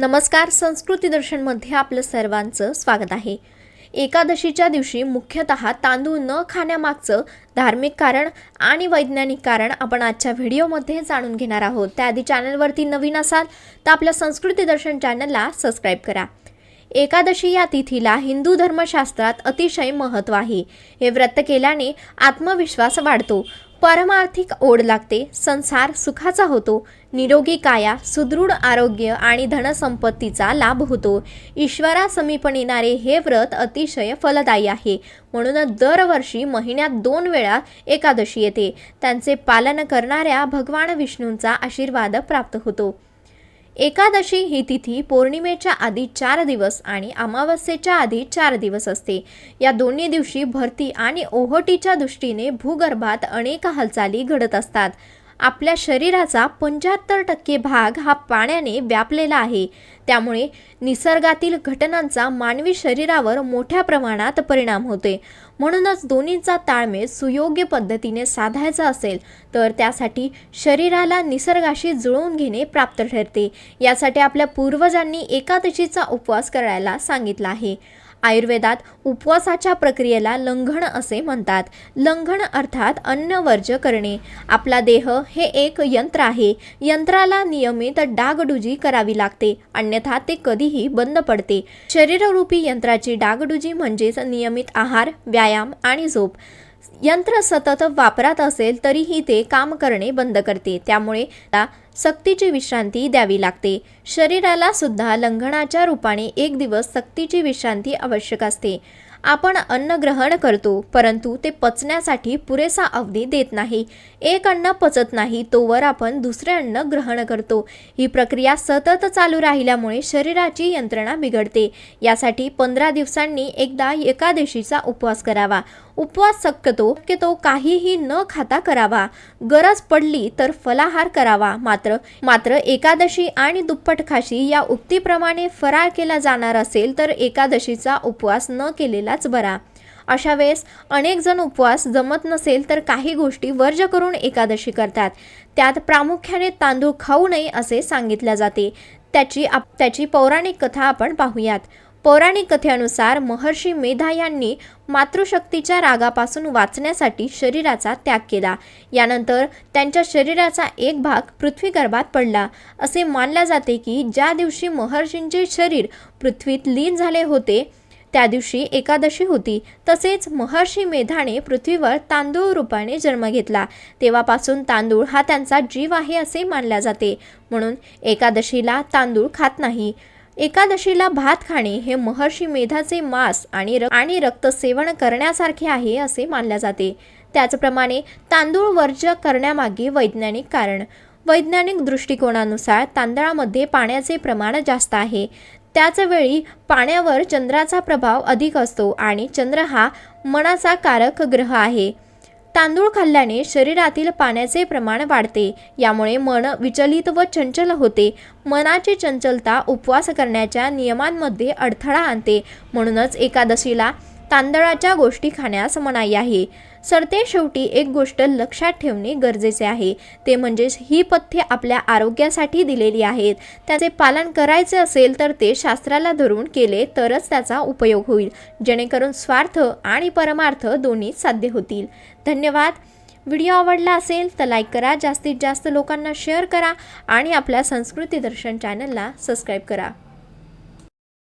नमस्कार संस्कृती दर्शनमध्ये आपलं सर्वांचं स्वागत आहे. एकादशीच्या दिवशी मुख्यतः तांदूळ न खाण्यामागचं धार्मिक कारण आणि वैज्ञानिक कारण आपण आजच्या व्हिडिओमध्ये जाणून घेणार आहोत. त्याआधी चॅनलवरती नवीन असाल तर आपल्या संस्कृती दर्शन चॅनलला सबस्क्राईब करा. एकादशी या तिथीला हिंदू धर्मशास्त्रात अतिशय महत्त्व आहे. हे व्रत केल्याने आत्मविश्वास वाढतो. परमार्थिक ओढ लागते संसार सुखाचा होतो निरोगी काया सुदृढ आरोग्य आणि धनसंपत्तीचा लाभ होतो. ईश्वरासमीपण येणारे हे व्रत अतिशय फलदायी आहे. म्हणून दरवर्षी महिन्यात दोन वेळा एकादशी येते. त्यांचे पालन करणाऱ्या भगवान विष्णूंचा आशीर्वाद प्राप्त होतो. एकादशी ही तिथी पौर्णिमेच्या आधी चार दिवस आणि अमावस्येच्या आधी चार दिवस असते. या दोन्ही दिवशी भरती आणि ओहोटीच्या दृष्टीने भूगर्भात अनेक हालचाली घडत असतात. आपल्या शरीराचा पंच्याहत्तर टक्के भाग हा पाण्याने व्यापलेला आहे. त्यामुळे निसर्गातील घटनांचा मानवी शरीरावर मोठ्या प्रमाणात परिणाम होते म्हणूनच दोन्हीचा ताळमेळ सुयोग्य पद्धतीने साधायचा असेल तर त्यासाठी शरीराला निसर्गाशी जुळवून घेणे प्राप्त ठरते. यासाठी आपल्या पूर्वजांनी एकादशीचा उपवास करायला सांगितला आहे. आयुर्वेदात उपवासाच्या प्रक्रियेला लंघन असे म्हणतात. लंघन अर्थात अन्न वर्ज करणे. आपला देह हे एक यंत्र आहे. यंत्राला नियमित डागडुजी करावी लागते. अन्यथा ते कधीही बंद पडते. शरीररूपी यंत्राची डागडुजी म्हणजेच नियमित आहार व्यायाम आणि झोप. यंत्र सतत वापरात असेल तरीही ते काम करणे बंद करते. त्यामुळे सक्तीची विश्रांती द्यावी लागते. शरीराला सुद्धा लंघनाच्या रूपाने एक दिवस सक्तीची विश्रांती आवश्यक असते. आपण अन्न ग्रहण करतो परंतु ते पचण्यासाठी पुरेसा अवधी देत नाही. एक अन्न पचत नाही तोवर आपण दुसरे अन्न ग्रहण करतो. ही प्रक्रिया सतत चालू राहिल्यामुळे शरीराची यंत्रणा बिघडते. यासाठी पंधरा दिवसांनी एकदा एकादशीचा उपवास करावा. उपवास शक्यतो शक्यतो काहीही न खाता करावा. गरज पडली तर फलाहार करावा. मात्र मात्र एकादशी आणि दुप्पट खाशी या उक्तीप्रमाणे फराळ केला जाणार असेल तर एकादशीचा उपवास न केलेलाच बरा. अशा वेळेस अनेक जण उपवास जमत नसेल तर काही गोष्टी वर्ज करून एकादशी करतात. त्यात प्रामुख्याने तांदूळ खाऊ नये असे सांगितले जाते. त्याची आप त्याची पौराणिक कथा आपण पाहूयात. पौराणिक कथेनुसार महर्षी मेधा यांनी मातृशक्तीच्या रागापासून वाचण्यासाठी शरीराचा त्याग केला. यानंतर त्यांच्या शरीराचा एक भाग पृथ्वी गर्भात पडला. असे मानले जाते की ज्या दिवशी महर्षींचे शरीर पृथ्वीत लीन झाले होते त्या दिवशी एकादशी होती. तसेच महर्षी मेधाने पृथ्वीवर तांदूळ रूपाने जन्म घेतला. तेव्हापासून तांदूळ हा त्यांचा जीव आहे असे मानले जाते. म्हणून एकादशीला तांदूळ खात नाही. एकादशीला भात खाणे हे महर्षी मेधाचे मांस आणि र आणि रक्त सेवन करण्यासारखे आहे असे मानले जाते. त्याचप्रमाणे तांदूळ वर्ज करण्यामागे वैज्ञानिक कारण. वैज्ञानिक दृष्टिकोनानुसार तांदळामध्ये पाण्याचे प्रमाण जास्त आहे. त्याचवेळी पाण्यावर चंद्राचा प्रभाव अधिक असतो आणि चंद्र हा मनाचा कारक ग्रह आहे. तांदूळ खाल्ल्याने शरीरातील पाण्याचे प्रमाण वाढते. यामुळे मन विचलित व चंचल होते. मनाची चंचलता उपवास करण्याच्या नियमांमध्ये अडथळा आणते. म्हणूनच एकादशीला तांदळाच्या गोष्टी खाण्यास मनाई आहे. सरतेशेवटी एक गोष्ट लक्षात ठेवणे गरजेचे आहे. ते म्हणजेच ही पथ्ये आपल्या आरोग्यासाठी दिलेली आहेत. त्याचे पालन करायचे असेल तर ते शास्त्राला धरून केले तरच त्याचा उपयोग होईल. जेणेकरून स्वार्थ आणि परमार्थ दोन्ही साध्य होतील. धन्यवाद. व्हिडिओ आवडला असेल तर लाईक करा. जास्तीत जास्त लोकांना शेअर करा आणि आपल्या संस्कृती दर्शन चॅनलला सबस्क्राईब करा.